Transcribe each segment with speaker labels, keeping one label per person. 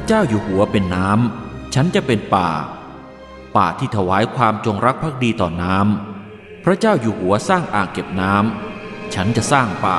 Speaker 1: พระเจ้าอยู่หัวเป็นน้ำฉันจะเป็นป่า ป่าที่ถวายความจงรักภักดีต่อน้ำพระเจ้าอยู่หัวสร้างอ่างเก็บน้ำฉันจะสร้างป่า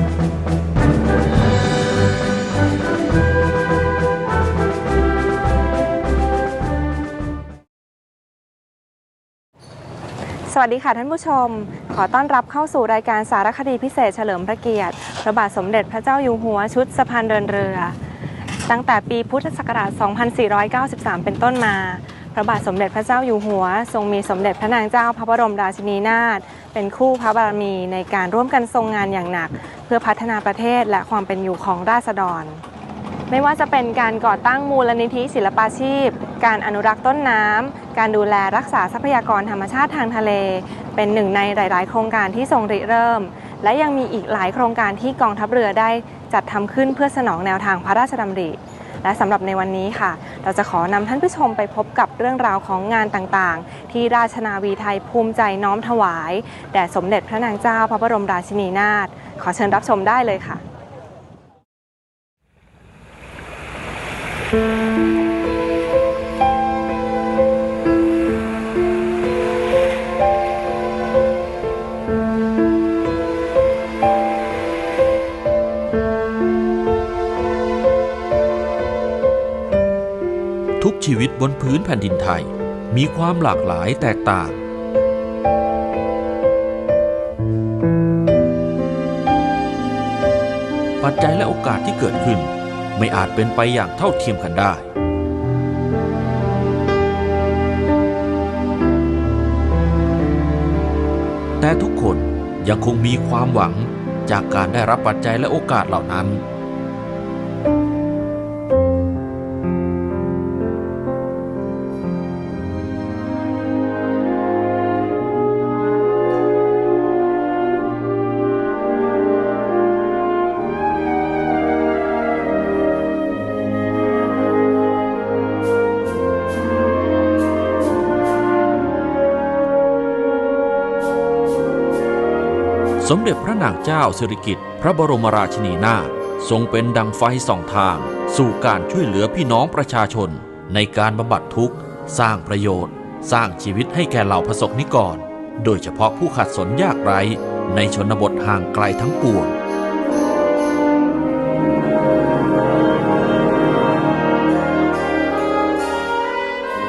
Speaker 2: วัสดีค่ะท่านผู้ชม ขอต้อนรับเข้าสู่รายการสารคดีพิเศษเฉลิมพระเกียรติ พระบาทสมเด็จพระเจ้าอยู่หัวชุดสะพานเดินเรือ ตั้งแต่ปีพุทธศักราช 2493 เป็นต้นมา พระบาทสมเด็จพระเจ้าอยู่หัว ทรงมีสมเด็จพระนางเจ้าพระบรมราชินีนาถเป็นคู่พระบารมีในการร่วมกันทรงงานอย่างหนัก เพื่อพัฒนาประเทศและความเป็นอยู่ของราษฎร ไม่ว่าจะเป็นการก่อตั้งมูลนิธิศิลปาชีพ การอนุรักษ์ต้นน้ำ การดูแลรักษาทรัพยากรธรรมชาติทางทะเล เป็นหนึ่งในหลาย ๆ โครงการที่ทรงริเริ่ม และยังมีอีกหลายโครงการที่กองทัพเรือได้จัดทำขึ้นเพื่อสนองแนวทางพระราชดำริ และสำหรับในวันนี้ค่ะ เราจะขอนำท่านผู้ชมไปพบกับเรื่องราวของงานต่าง ๆ ที่ราชนาวีไทยภูมิใจน้อมถวาย แด่สมเด็จพระนางเจ้าพระบรมราชินีนาถ ขอเชิญรับชมได้เลยค่ะ
Speaker 1: ทุกชีวิตบนพื้นแผ่นดินไทย มีความหลากหลายแตกต่าง ปัจจัยและโอกาสที่เกิดขึ้น ไม่อาจเป็นไปอย่างเท่าเทียมกันได้ แต่ทุกคนยังคงมีความหวังจากการได้รับปัจจัยและโอกาสเหล่านั้น สมเด็จพระนางเจ้าสิริกิติ์พระบรมราชินีนาถทรงเป็นดังไฟส่องทาง สู่การช่วยเหลือพี่น้องประชาชน ในการบำบัดทุกข์ สร้างประโยชน์ สร้างชีวิตให้แก่เหล่าประสบนิกร โดยเฉพาะผู้ขัดสนยากไร้ ในชนบทห่างไกลทั้งปวง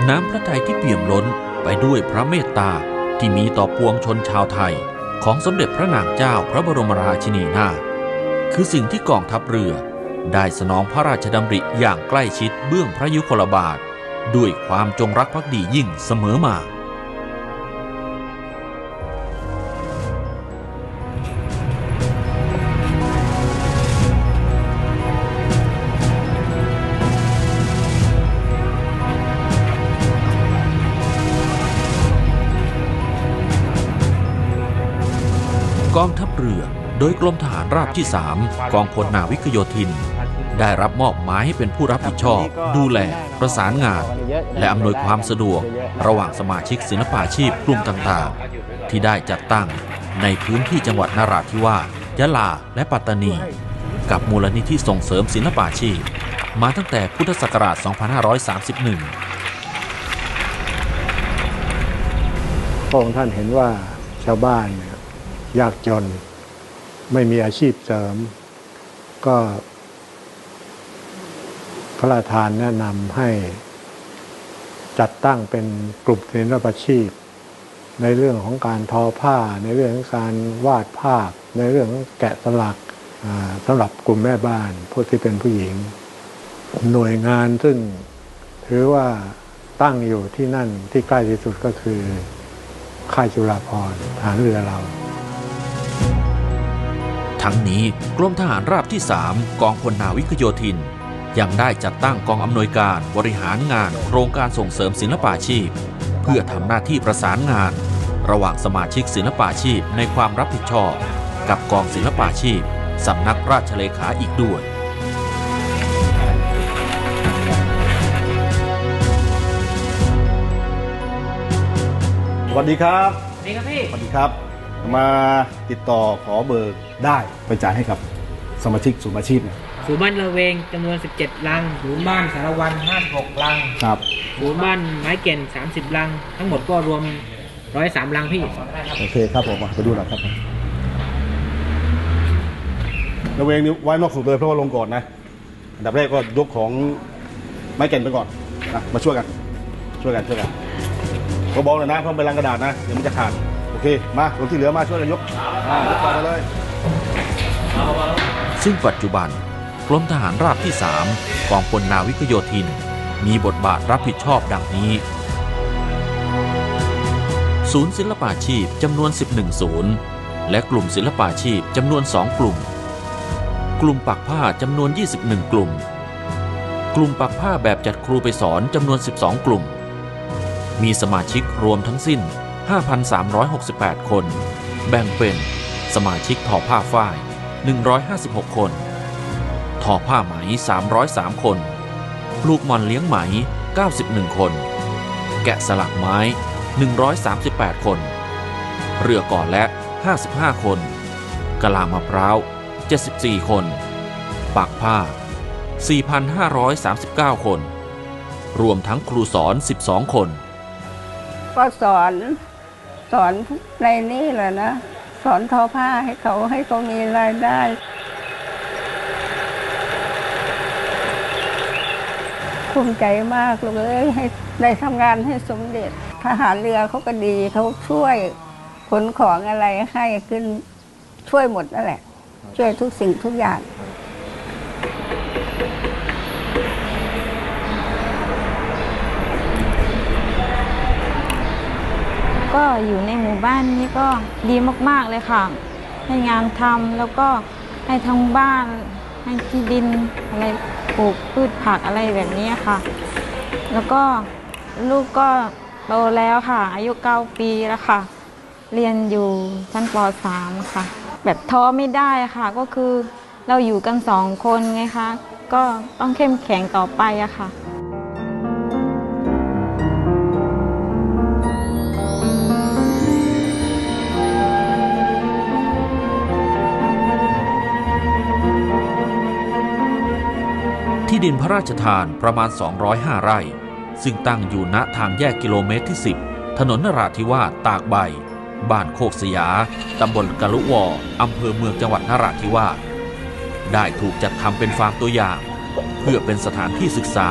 Speaker 1: น้ำพระทัยที่เปี่ยมล้นไปด้วยพระเมตตาที่มีต่อปวงชนชาวไทย ของสมเด็จพระนางเจ้าพระบรมราชินีนาถคือสิ่งที่กองทัพเรือ ได้สนองพระราชดำริอย่างใกล้ชิดเบื้องพระยุคลบาท ด้วยความจงรักภักดียิ่งเสมอมา กองทัพเรือโดยกรมทหารราบที่ 3 กองพลนาวิกโยธิน ได้รับมอบหมายให้เป็นผู้รับผิดชอบ ดูแล ประสานงาน และอำนวยความสะดวก ระหว่างสมาชิกศิลปาชีพกลุ่มต่างๆ ที่ได้จัดตั้งในพื้นที่จังหวัดนราธิวาสยะลาและปัตตานี กับมูลนิธิส่งเสริมศิลปาชีพ มาตั้งแต่พุทธศักราช 2531
Speaker 3: พระองค์ท่านเห็นว่าชาวบ้านเนี่ย ยากจน ไม่มีอาชีพเสริม ก็พระราชทานแนะนำให้จัดตั้งเป็นกลุ่มศิลปาชีพ ในเรื่องของการทอผ้า ในเรื่องของการวาดภาพ ในเรื่องของแกะสลักสำหรับกลุ่มแม่บ้านผู้ที่เป็นผู้หญิง หน่วยงานซึ่งถือว่าตั้งอยู่ที่นั่นที่ใกล้ที่สุดก็คือค่ายจุฬาภรณ์ฐานเรือเรา
Speaker 1: ทั้งนี้กรมทหารราบที่ 3 กองพลนาวิกโยธิน ยังได้จัดตั้งกองอำนวยการบริหารงานโครงการส่งเสริมศิลปาชีพ เพื่อทำหน้าที่ประสานงาน ระหว่างสมาชิกศิลปาชีพในความรับผิดชอบ กับกองศิลปาชีพสำนักราชเลขาอีกด้วย
Speaker 4: สวัสดีครับ
Speaker 5: สวัสดีครับพี่
Speaker 4: สวัสดีครับ มาติดต่อขอเบิกได้ไปจ่ายให้กับสมาชิกสูนย์อาชีพเนี่ย
Speaker 5: ศูนย์บ้านระเวงจำนวน 17 ลัง ศูนย์บ้านสารวัน56 ลัง
Speaker 4: ครับ
Speaker 5: ศูนย์บ้านไม้เก่น30 ลัง ทั้งหมดก็รวม 103 ลังพี่
Speaker 4: โอเคครับผมมาไปดูหน่อยครับระเวงนี่ไว้นอกสุดเลยเพราะว่าลงก่อนนะอันดับแรกก็ยกของไม้แก่นไปก่อนนะมาช่วยกัน ช่วยกันช่วยกันก็บอกเลยนะเพราะเป็นลังกระดาษนะเดี๋ยวมันจะขาดโอ เค มาคนที่เหลือมาช่วยกันยกอ่ายกต่อมาเลย
Speaker 1: ซึ่งปัจจุบันกรมทหารราบที่ 3 กองพลนาวิกโยธิน มีบทบาทรับผิดชอบดังนี้ ศูนย์ศิลปาชีพจำนวน 11 ศูนย์ และกลุ่มศิลปาชีพจำนวน 2 กลุ่ม กลุ่มปักผ้าจำนวน 21 กลุ่ม กลุ่มปักผ้าแบบจัดครูไปสอนจำนวน 12 กลุ่ม มีสมาชิกรวมทั้งสิ้น 5,368 คน แบ่งเป็น สมาชิกทอผ้าฝ้าย 156 คนทอผ้าไหม 303 คน ปลูกมอนเลี้ยงไหม 91 คน แกะสลักไม้ 138 คน เรือก่อและ 55 คน กะลามะพร้าว 74 คน ปักผ้า 4,539 คน รวมทั้งครูสอน 12 คน
Speaker 6: ก็สอน สอนในนี่แหละนะ สอนทอผ้าให้เขาให้เขามีรายได้ ภูมิใจมากเลยให้ได้ทำงานให้สมเด็จ ทหารเรือเขาก็ดีเขาช่วยขนของอะไรให้ขึ้นช่วยหมดนั่นแหละ ช่วยทุกสิ่งทุกอย่าง
Speaker 7: ก็อยู่ในหมู่บ้านนี้ก็ดีมาก ๆ เลยค่ะ ให้งานทำแล้วก็ให้ทั้งบ้าน ให้ที่ดินอะไรปลูกพืชผักอะไรแบบนี้ค่ะ แล้วก็ลูกก็โตแล้วค่ะ อายุเก้าปีแล้วค่ะ เรียนอยู่ชั้นป .3 ค่ะ แบบท้อไม่ได้ค่ะ ก็คือเราอยู่กันสองคนไงคะ ก็ต้องเข้มแข็งต่อไปอะค่ะ
Speaker 1: ดินพระราชทานประมาณ 205 ไร่ ซึ่งตั้งอยู่ณทางแยกกิโลเมตรที่ 10 ถนนนราธิวาสตากใบ บ้านโคกสยา ตำบลกะลุวออำเภอเมืองจังหวัดนราธิวาส ได้ถูกจัดทำเป็นฟาร์มตัวอย่าง เพื่อเป็นสถานที่ศึกษา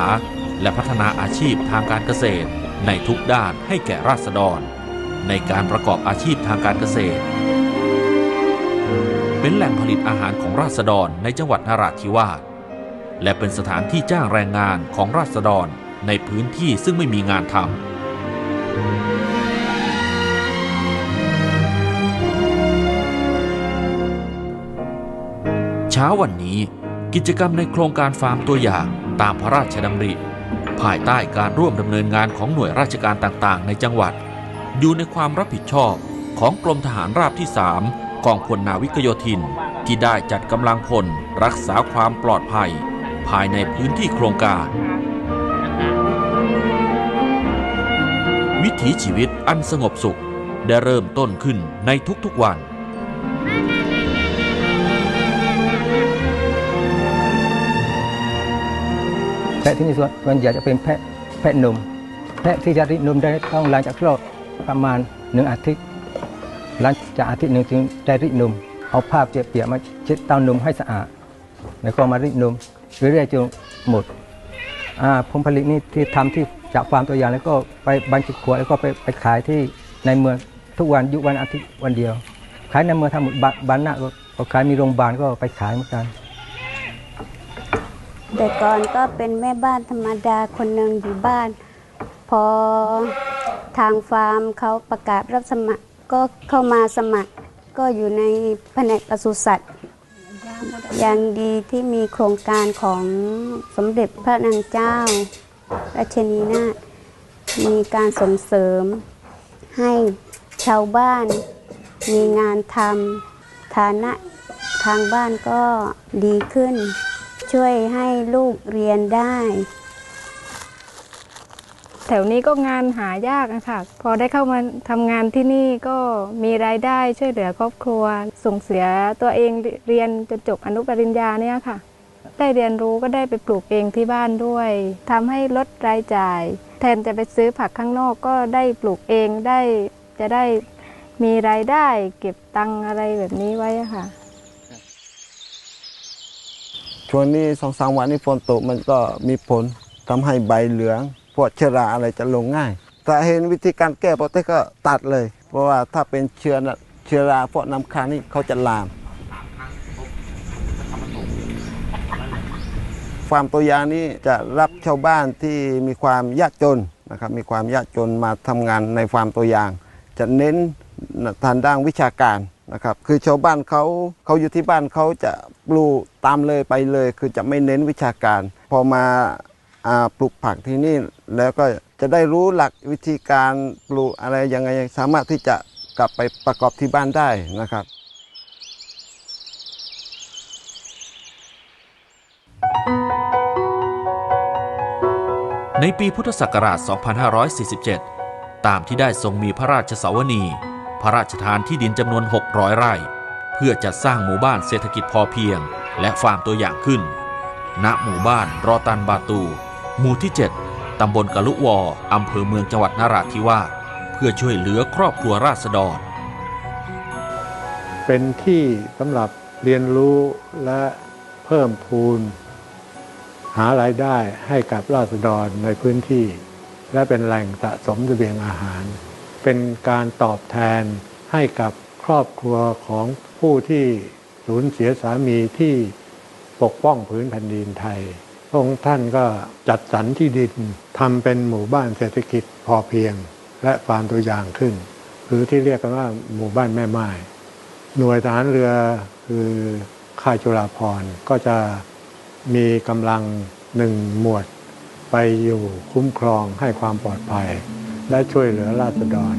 Speaker 1: และพัฒนาอาชีพทางการเกษตร ในทุกด้านให้แก่ราษฎร ในการประกอบอาชีพทางการเกษตร เป็นแหล่งผลิตอาหารของราษฎรในจังหวัดนราธิวาส และเป็นสถานที่จ้างแรงงานของราษฎรในพื้นที่ซึ่งไม่มีงานทำเช้าวันนี้กิจกรรมในโครงการฟาร์มตัวอย่างตามพระราชดำริ ภายใต้การร่วมดำเนินงานของหน่วยราชการต่างๆ ในจังหวัด อยู่ในความรับผิดชอบของกรมทหารราบที่ 3 กองพลนาวิกโยธิน ที่ได้จัดกำลังพลรักษาความปลอดภัย ภายในพื้นที่โครงการ วิถีชีวิตอันสงบสุขได้เริ่มต้นขึ้นในทุกๆวัน
Speaker 8: แพะที่นี่ส่วนส่วนใหญ่จะเป็นแพะแพะนมแพะที่จะริดนมได้ต้องหลังจากคลอดประมาณหนึ่งอาทิตย์ หลังจากอาทิตย์หนึ่งถึงได้ริดนมเอาผ้าเปียกๆมาเช็ดเต้านมให้สะอาดแล้วก็มาริดนม เรื่อยๆจนหมดอ่าผลผลิตนี่ที่ทำที่จากฟาร์มตัวอย่างแล้วก็ไปบรรจุขวดแล้วก็ไปไปขายที่ในเมืองทุกวันยุวันอาทิตย์วันเดียว ขายในเมืองทำหมดบ,บ้านหน้าก็ก็ขายมีโรงพยาบาลก็ไปขายเหมือนกัน
Speaker 9: แต่ก่อนก็เป็นแม่บ้านธรรมดาคนหนึ่งอยู่บ้าน พอทางฟาร์มเขาประกาศรับสมัครก็เข้ามาสมัคร ก็อยู่ในแผนกปศุสัตว์ ยังดีที่มีโครงการของสมเด็จพระนางเจ้า ราชนีนาถมีการส่งเสริมให้ชาวบ้านมีงานทำฐานะทางบ้านก็ดีขึ้น ช่วยให้ลูกเรียนได้
Speaker 2: ถวนี้ก็งานหายากนะคะพอได้เข้ามาทำงานที่นี่ก็มีรายได้ช่วยเหลือครอบครัว ส่งเสียตัวเองเรียนจนจบอนุปริญญาเนี่ยค่ะ ได้เรียนรู้ก็ได้ไปปลูกเองที่บ้านด้วยทำให้ลดรายจ่าย แทนจะไปซื้อผักข้างนอกก็ได้ปลูกเองได้จะได้มีรายได้เก็บตังอะไรแบบนี้ไว้ค่ะ
Speaker 10: ช่วงนี้สองสามวันนี้ฝนตกมันก็มีผลทำให้ใบเหลือง วกเชื้อราอะไรจะลงง่ายถ้าเห็นวิธีการแก้ปกติก็ตัดเลย เพราะว่าถ้าเป็นเชื้อน่ะเชื้อราพวกน้ำค้างนี่เขาจะลามฟาร์มตัวอย่างนี้จะรับชาวบ้านที่มีความยากจนนะครับมีความยากจนมาทำงานในฟาร์มตัวอย่าง จะเน้นทางด้านวิชาการนะครับคือชาวบ้านเขาเขาอยู่ที่บ้านเขาจะปลูกตามเลยไปเลย คือจะไม่เน้นวิชาการ พอมา ปลูกผักที่นี่แล้วก็จะได้รู้หลักวิธีการปลูกอะไรยังไงสามารถที่จะกลับไปประกอบที่บ้านได้นะครับ
Speaker 1: ในปีพุทธศักราช 2547 ตามที่ได้ทรงมีพระราชสวนี พระราชทานที่ดินจำนวน 600 ไร่ เพื่อจัดสร้างหมู่บ้านเศรษฐกิจพอเพียง และฟาร์มตัวอย่างขึ้นณหมู่บ้านรอตันบาตู หมู่ที่ 7 ตำบลกะลุวออำเภอเมืองจังหวัดนราธิวาสเพื่อช่วยเหลือครอบครัวราษฎร
Speaker 3: เป็นที่สำหรับเรียนรู้และเพิ่มพูน หารายได้ให้กับราษฎรในพื้นที่ และเป็นแหล่งสะสมเสบียงอาหาร เป็นการตอบแทนให้กับครอบครัวของผู้ที่สูญเสียสามีที่ปกป้องพื้นแผ่นดินไทย พระองค์ท่านก็จัดสรรที่ดินทำเป็นหมู่บ้านเศรษฐกิจพอเพียง และฟาร์มตัวอย่างขึ้น หรือที่เรียกกันว่าหมู่บ้านแม่ไม้หน่วยทหารเรือคือค่ายจุฬาภรก็จะมีกำลังหนึ่งหมวด ไปอยู่คุ้มครองให้ความปลอดภัย และช่วยเหลือราษฎร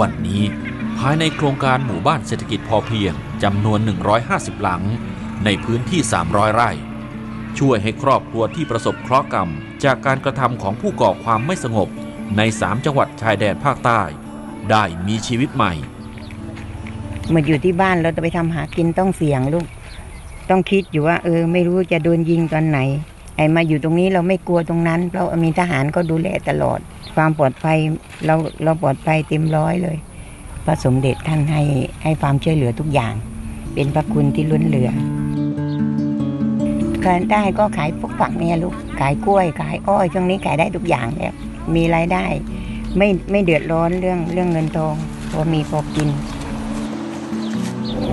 Speaker 1: วันนี้ภายในโครงการหมู่บ้านเศรษฐกิจพอเพียงจำนวน 150 หลัง ในพื้นที่ 300 ไร่ ช่วยให้ครอบครัวที่ประสบเคราะห์กรรม จากการกระทำของผู้ก่อความไม่สงบใน 3 จังหวัดชายแดนภาคใต้ ได้มีชีวิตใหม่
Speaker 11: มาอยู่ที่บ้านเราจะไปทำหากินต้องเสี่ยงลูก ต้องคิดอยู่ว่า เออ ไม่รู้จะโดนยิงตอนไหน ไอ้มาอยู่ตรงนี้เราไม่กลัวตรงนั้น เพราะมีทหารก็ดูแลตลอด ความปลอดภัยเราเราปลอดภัยเต็มร้อยเลย พระสมเด็จท่านให้ให้ความช่วยเหลือทุกอย่าง เป็นพระคุณที่ล้นเหลือ การได้ก็ขายพวกผักเนี่ยลูกขายกล้วย ขายอ้อยช่วงนี้ขายได้ทุกอย่างแล้วมีรายได้ ไม่ไม่เดือดร้อนเรื่องเรื่องเงินทองพอมีพอกิน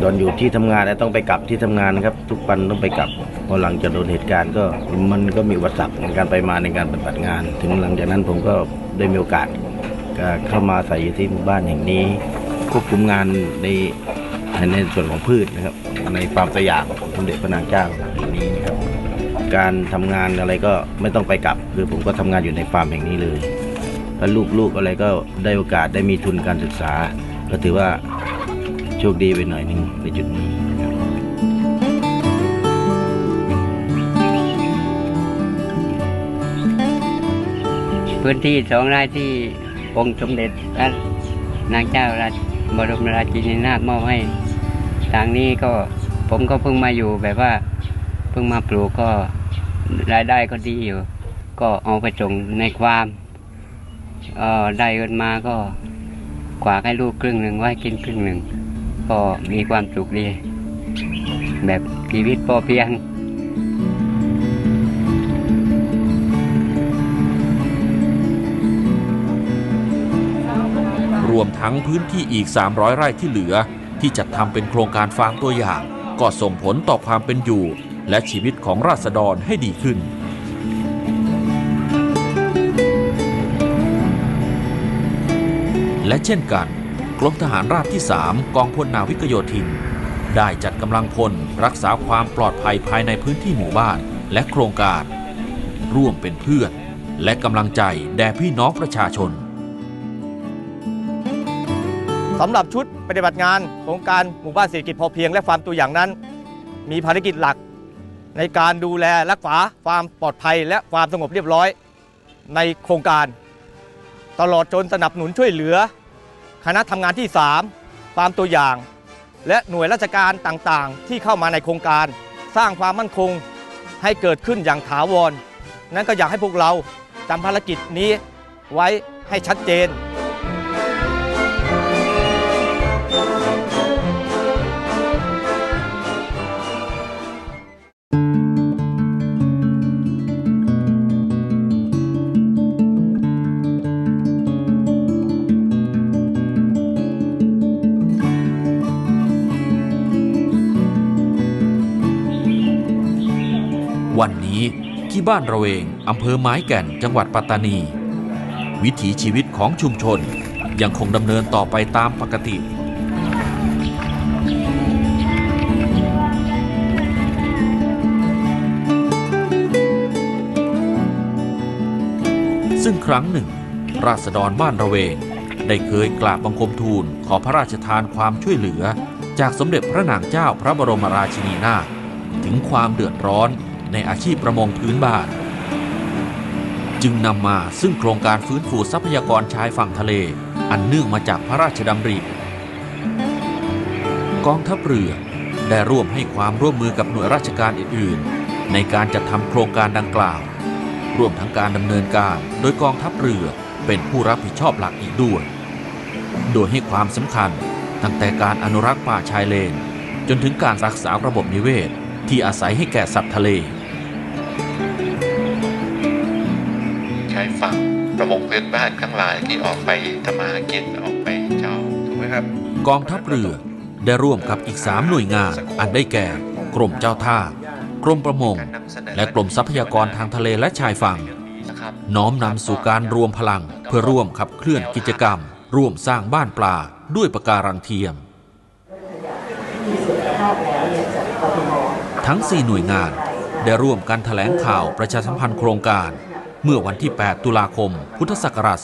Speaker 12: ตอนอยู่ที่ทำงานแล้วต้องไปกลับที่ทำงานนะครับ ทุกวันต้องไปกลับพอหลังจากโดนเหตุการณ์ก็มันก็มีอุปสรรคในการไปมาในการปฏิบัติงาน ถึงหลังจากนั้นผมก็ได้มีโอกาสก็เข้ามาใส่อยู่ที่หมู่บ้านแห่งนี้ ควบคุมงานในในส่วนของพืชนะครับ ในฟาร์มตัวอย่างของสมเด็จพระนางเจ้าแห่งนี้นะครับ การทำงานอะไรก็ไม่ต้องไปกลับ คือผมก็ทำงานอยู่ในฟาร์มแห่งนี้เลยแล้วลูกๆอะไรก็ได้โอกาสได้มีทุนการศึกษา ก็ถือว่าโชคดีไปหน่อยหนึงในจุดนี้
Speaker 13: พื้นที่สองไร่ที่องค์สมเด็จพระนางเจ้าราชบรมราชินีนาถมอบให้ ทางนี้ก็ผมก็เพิ่งมาอยู่แบบว่า เพิ่งมาปลูกก็รายได้ก็ดีอยู่ ก็เอาไปส่งในความออได้เงินมาก็ขวากให้ลูกครึ่งหนึ่งไว้กินครึ่งหนึ่ง ก็มีความสุขดี แบบชีวิตพอเพียง
Speaker 1: รวมทั้งพื้นที่อีก 300 ไร่ที่เหลือ ที่จัดทำเป็นโครงการฟาร์มตัวอย่าง ก็ส่งผลต่อความเป็นอยู่ และชีวิตของราษฎรให้ดีขึ้น และเช่นกันกรมทหารราบที่ 3 กองพลนาวิกโยธิน ได้จัดกำลังพลรักษาความปลอดภัยภายในพื้นที่หมู่บ้านและโครงการ ร่วมเป็นเพื่อน และกำลังใจแด่พี่น้องประชาชน
Speaker 14: สำหรับชุดปฏิบัติงานโครงการหมู่บ้านเศรษฐกิจพอเพียงและฟาร์มตัวอย่างนั้น มีภารกิจหลักในการดูแลรักษาความปลอดภัย และความสงบเรียบร้อยในโครงการ ตลอดจนสนับสนุนช่วยเหลือ คณะทำงานที่ 3 ฟาร์มตัวอย่าง และหน่วยราชการต่างๆ ที่เข้ามาในโครงการ สร้างความมั่นคงให้เกิดขึ้นอย่างถาวร นั้นก็อยากให้พวกเราจำภารกิจนี้ไว้ให้ชัดเจน
Speaker 1: วัน บ้านระเวงอำเภอไม้แก่นจังหวัดปัตตานี วิถีชีวิตของชุมชนยังคงดำเนินต่อไปตามปกติ ซึ่งครั้งหนึ่ง ราษฎรบ้านระเวง ได้เคยกราบบังคมทูลขอพระราชทานความช่วยเหลือ จากสมเด็จพระนางเจ้าพระบรมราชินีนาถถึงความเดือดร้อน ในอาชีพประมงพื้นบ้าน จึงนำมาซึ่งโครงการฟื้นฟูทรัพยากรชายฝั่งทะเล อันเนื่องมาจากพระราชดำริกองทัพเรือได้ร่วมให้ความร่วมมือกับหน่วยราชการอื่นๆ ในการจัดทำโครงการดังกล่าว รวมทั้งการดำเนินการโดยกองทัพเรือเป็นผู้รับผิดชอบหลักอีกด้วย โดยให้ความสำคัญตั้งแต่การอนุรักษ์ป่าชายเลน จนถึงการรักษาระบบนิเวศ ที่อาศัยให้แก่สัตว์ทะเล
Speaker 15: ใช้ฝั่งประมงพื้นบ้านทั้งหลายที่ออกไปทำมาหากินออกไปเจ้าถูกไหมครับ
Speaker 1: กองทัพเรือได้ร่วมกับอีก 3 หน่วยงาน อันได้แก่ กรมเจ้าท่า กรมประมง และกรมทรัพยากรทางทะเลและชายฝั่ง น้อมนำสู่การรวมพลังเพื่อร่วมขับเคลื่อนกิจกรรม ร่วมสร้างบ้านปลาด้วยปะการังเทียม ทั้ง 4 หน่วยงาน ได้ร่วมกันแถลงข่าวประชาสัมพันธ์โครงการ เมื่อวันที่ 8 ตุลาคม พุทธศักราช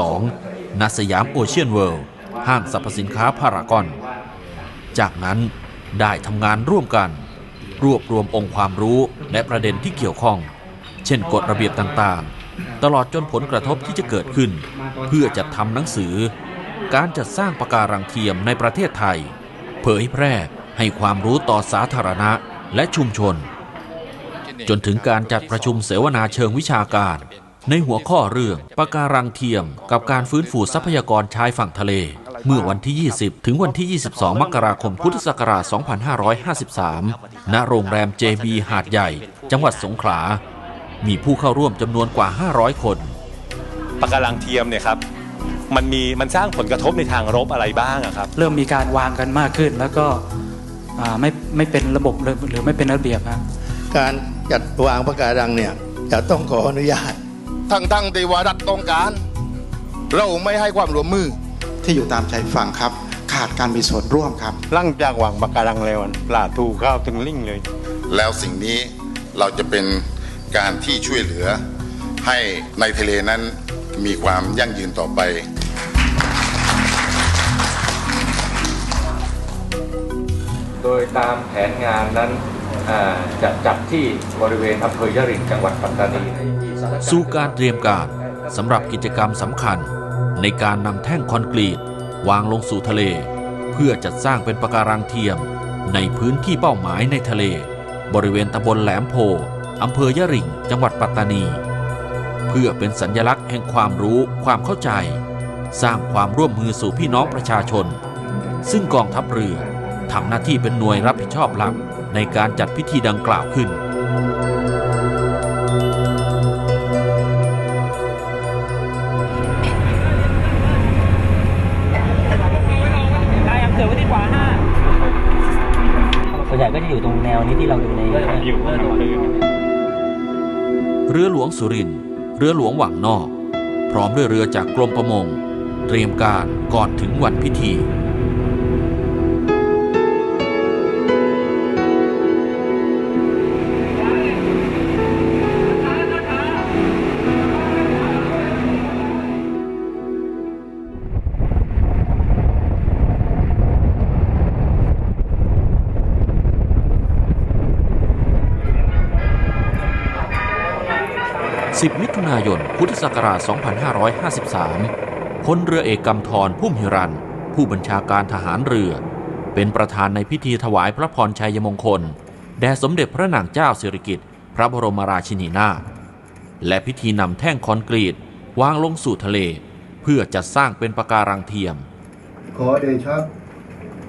Speaker 1: 2552 ณ สยามโอเชียนเวิลด์ ห้างสรรพสินค้าพารากอน จากนั้นได้ทำงานร่วมกัน รวบรวมองค์ความรู้และประเด็นที่เกี่ยวข้อง เช่นกฎระเบียบต่างๆ ตลอดจนผลกระทบที่จะเกิดขึ้น เพื่อจัดทำหนังสือ การจัดสร้างปะการังเทียมในประเทศไทย เผยแพร่ให้ความรู้ต่อสาธารณะและชุมชน จนถึงการจัดประชุมเสวนาเชิงวิชาการ ในหัวข้อเรื่องปะการังเทียม กับการฟื้นฟูทรัพยากรชายฝั่งทะเล เมื่อวันที่ 20 ถึงวันที่ 22 มกราคมพุทธศักราช 2553 ณ โรงแรม JB หาดใหญ่ จังหวัดสงขลา มีผู้เข้าร่วมจำนวนกว่า 500 คน
Speaker 16: ปะการังเทียมเนี่ยครับมันมีมันสร้างผลกระทบในทางลบอะไรบ้างอะครับ
Speaker 17: เริ่มมีการวางกันมากขึ้นแล้วก็อ่าไม่ไม่เป็นระบบเลยหรือไม่เป็นระเบียบฮะ
Speaker 18: การ จัดวางประการังเนี่ยจะต้องขออนุญาต
Speaker 19: ทั้งทั้งที่ว่ารัฐต้องการ เราไม่ให้ความร่วมมือ
Speaker 20: ที่อยู่ตามชายฝั่งครับ ขาดการมีส่วนร่วมครับ
Speaker 21: หลังจากวางปะการังแล้วปลาทูข้าวถึงลิ่งเลย
Speaker 19: แล้วสิ่งนี้เราจะเป็นการที่ช่วยเหลือ ให้ในทะเลนั้นมีความยั่งยืนต่อไป
Speaker 22: โดยตามแผนงานนั้น จะจัดที่บริเวณอำเภอยะริงจังหวัดปัตตานี
Speaker 1: สู่การเตรียมการสำหรับกิจกรรมสำคัญ ในการนำแท่งคอนกรีต วางลงสู่ทะเล เพื่อจัดสร้างเป็นปะการังเทียม ในพื้นที่เป้าหมายในทะเล บริเวณตำบลแหลมโพอำเภอยะริงจังหวัดปัตตานี เพื่อเป็นสัญลักษณ์แห่งความรู้ความเข้าใจ สร้างความร่วมมือสู่พี่น้องประชาชน ซึ่งกองทัพเรือทำหน้าที่เป็นหน่วยรับผิดชอบหลัก ในการจัดพิธีดังกล่าวขึ้น
Speaker 23: ได้ยังเสือไว้ดีกว่าห้า
Speaker 24: ส่วนใหญ่ก็จะอยู่ตรงแนวนี้ที่เราดูใน
Speaker 23: อยู่ตรงนี้
Speaker 1: เรือหลวงสุรินทร์เรือหลวงหวังนอก พร้อมด้วยเรือจากกรมประมง เตรียมการก่อนถึงวันพิธี ถุนายน พุทธศักราช 2553พลเรือเอกกำธรพุ่มหิรัน ผู้บัญชาการทหารเรือ เป็นประธานในพิธีถวายพระพรชัยมงคล แด่สมเด็จพระนางเจ้าสิริกิติ์พระบรมราชินีนาถและพิธีนำแท่งคอนกรีตวางลงสู่ทะเล เพื่อจัดสร้างเป็นปะการังเทียม
Speaker 25: ขอเดชะ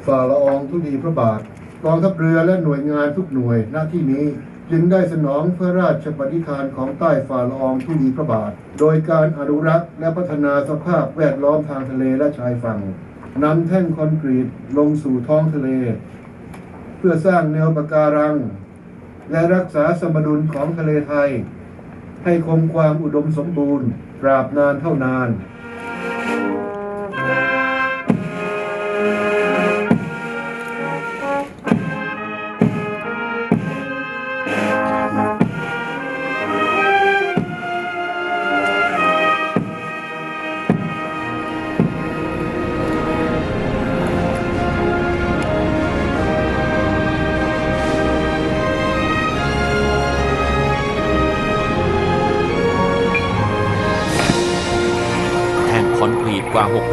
Speaker 25: ฝ่าละอองทุลีพระบาทกองทัพเรือและหน่วยงานทุกหน่วยหน้าที่นี้ จึงได้สนองพระราชปฏิทานของใต้ฝ่าละอองทุลีพระบาท โดยการอนุรักษ์และพัฒนาสภาพแวดล้อมทางทะเลและชายฝั่งนำแท่งคอนกรีตลงสู่ท้องทะเล เพื่อสร้างแนวปะการัง และรักษาสมดุลของทะเลไทย ให้คงความอุดมสมบูรณ์ตราบนานเท่านาน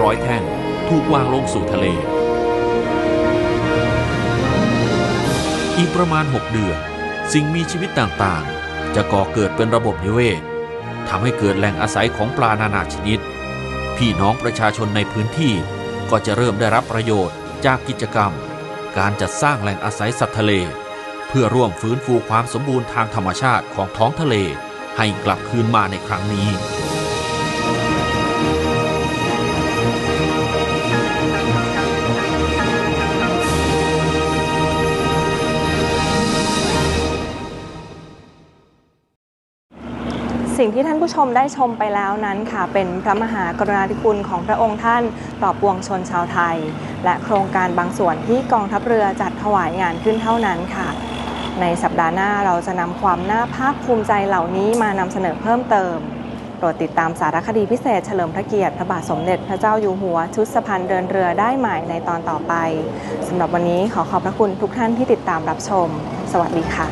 Speaker 1: กว่า600แท่ง ถูกวางลงสู่ทะเล อีกประมาณ 6 เดือน สิ่งมีชีวิตต่างๆ จะก่อเกิดเป็นระบบนิเวศทำให้เกิดแหล่งอาศัยของปลานานาชนิด พี่น้องประชาชนในพื้นที่ก็จะเริ่มได้รับประโยชน์จากกิจกรรม การจัดสร้างแหล่งอาศัยสัตว์ทะเล เพื่อร่วมฟื้นฟูความสมบูรณ์ทางธรรมชาติของท้องทะเลให้กลับคืนมาในครั้งนี้
Speaker 2: สิ่งที่ท่านผู้ชมได้ชมไปแล้วนั้นค่ะ เป็นพระมหากรุณาธิคุณของพระองค์ท่านต่อปวงชนชาวไทย และโครงการบางส่วนที่กองทัพเรือจัดถวายงานขึ้นเท่านั้นค่ะ ในสัปดาห์หน้าเราจะนำความน่าภาคภูมิใจเหล่านี้มานำเสนอเพิ่มเติมโปรดติดตามสารคดีพิเศษเฉลิมพระเกียรติ พระบาทสมเด็จพระเจ้าอยู่หัว ชุดสะพานเดินเรือได้ใหม่ในตอนต่อไปสำหรับวันนี้ขอขอบพระคุณทุกท่านที่ติดตามรับชม สวัสดีค่ะ